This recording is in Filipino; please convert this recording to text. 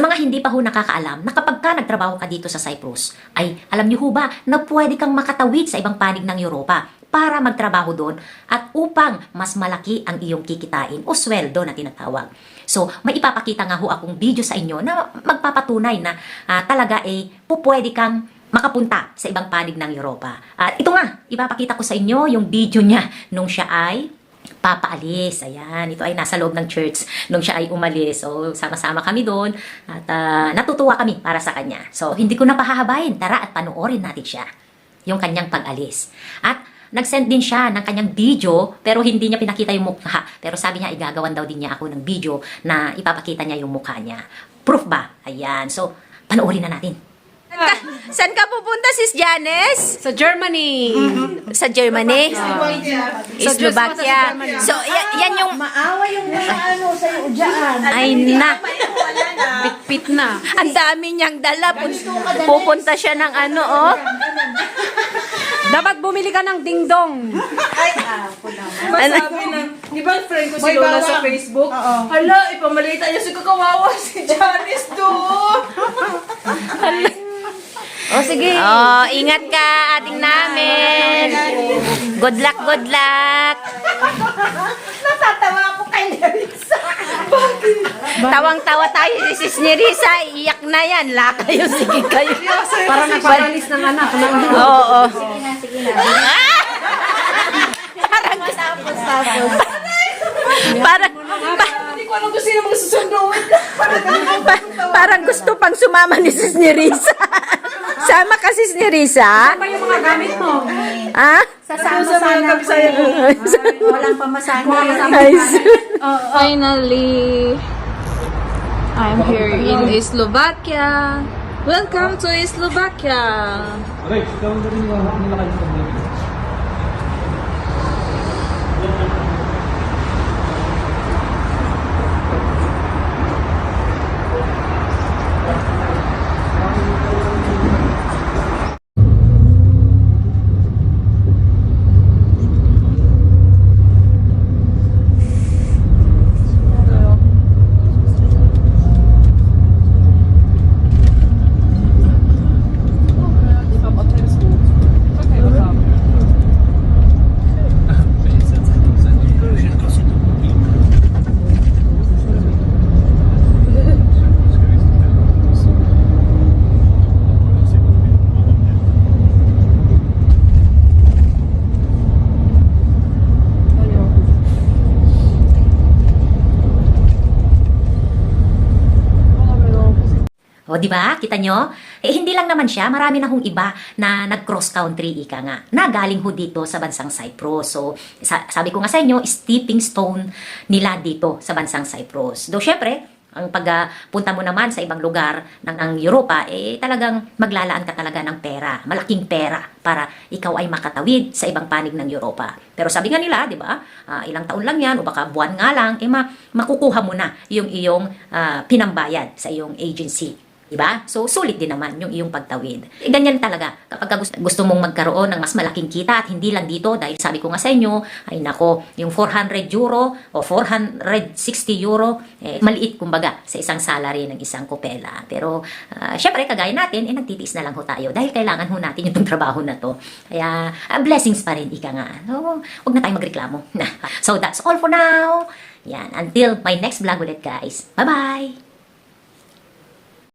Sa mga hindi pa ho nakakaalam, na kapag ka nagtrabaho ka dito sa Cyprus, ay alam niyo ho ba na pwede kang makatawid sa ibang panig ng Europa para magtrabaho doon at upang mas malaki ang iyong kikitain o sweldo na tinatawag. So, may ipapakita nga ho akong video sa inyo na magpapatunay na ah, talaga eh, pupwede kang makapunta sa ibang panig ng Europa. At ito nga, ipapakita ko sa inyo yung video niya nung siya ay papaalis. Ayan, ito ay nasa loob ng church nung siya ay umalis. So, sama-sama kami doon at ah, natutuwa kami para sa kanya. So, hindi ko na pahahabayin. Tara at panoorin natin siya. Yung kanyang pag-alis. At nag-send din siya ng kanyang video pero hindi niya pinakita yung mukha. Pero sabi niya, igagawan daw din niya ako ng video na ipapakita niya yung mukha niya. Proof ba? Ayan. So, panoorin na natin. Saan ka pupunta, Sis Janice? Sa Germany. Sa Germany? Sa Slovakia. So, ya- yan yung... Maawa yung mga ano sa'yo dyan. Ay na, Pitpit na. ang dami niyang dala. Pun- Pupunta siya ng ano, oh. Dapat bumili ka ng dingdong. Ano? Sabi ng, di ba friend ko si Lola sa Facebook? Hala, ipamalita niya si kakawawa si Janice doon. Oh, sige. Oh, ingat ka, ating namin. Good luck, good luck. Natatawa ako kay Larissa. Tawang-tawa tayo si Sis Nerissa. Iyak na yan. La kayo, sige kayo. Para nagparalis ng anak. Oo. Oh, Sige na, sige na. Parang gusto. Parang, pa- Hindi ko alam kung sino mga susunduin. pa- parang gusto pang sumama ni Sis Nerissa. Sama ka, Sis Nerissa? Ano yung mga gamit mo? Ha? Sasama Sa mga sana ako. ko. Walang pamasahe. Ay, Finally, I'm here in Slovakia. Welcome to Slovakia. Rex, ikaw na rin yung nilakad sa mga O, di ba? Kita nyo? Eh, hindi lang naman siya. Marami na hong iba na nag-cross country, ika nga, na galing ho dito sa bansang Cyprus. So, sa- sabi ko nga sa inyo, stepping stone nila dito sa bansang Cyprus. Do, syempre, ang pagpunta mo naman sa ibang lugar ng, ng Europa, eh talagang maglalaan ka talaga ng pera, malaking pera para ikaw ay makatawid sa ibang panig ng Europa. Pero sabi nga nila, di ba, ah, ilang taon lang yan o baka buwan nga lang, eh ma- makukuha mo na yung iyong ah, pinambayad sa iyong agency. Diba? So, sulit din naman yung iyong pagtawid. E, ganyan talaga. Kapag ka gusto, gusto mong magkaroon ng mas malaking kita at hindi lang dito, dahil sabi ko nga sa inyo, ay nako, yung 400 euro o 460 euro, eh, maliit kumbaga sa isang salary ng isang kopela. Pero, ah, syempre, kagaya natin, eh, nagtitiis na lang ho tayo dahil kailangan ho natin yung trabaho na to. Kaya, ah, blessings pa rin, ika nga. So, huwag na tayong magreklamo. so, that's all for now. Yan. Until my next vlog ulit, guys. Bye-bye!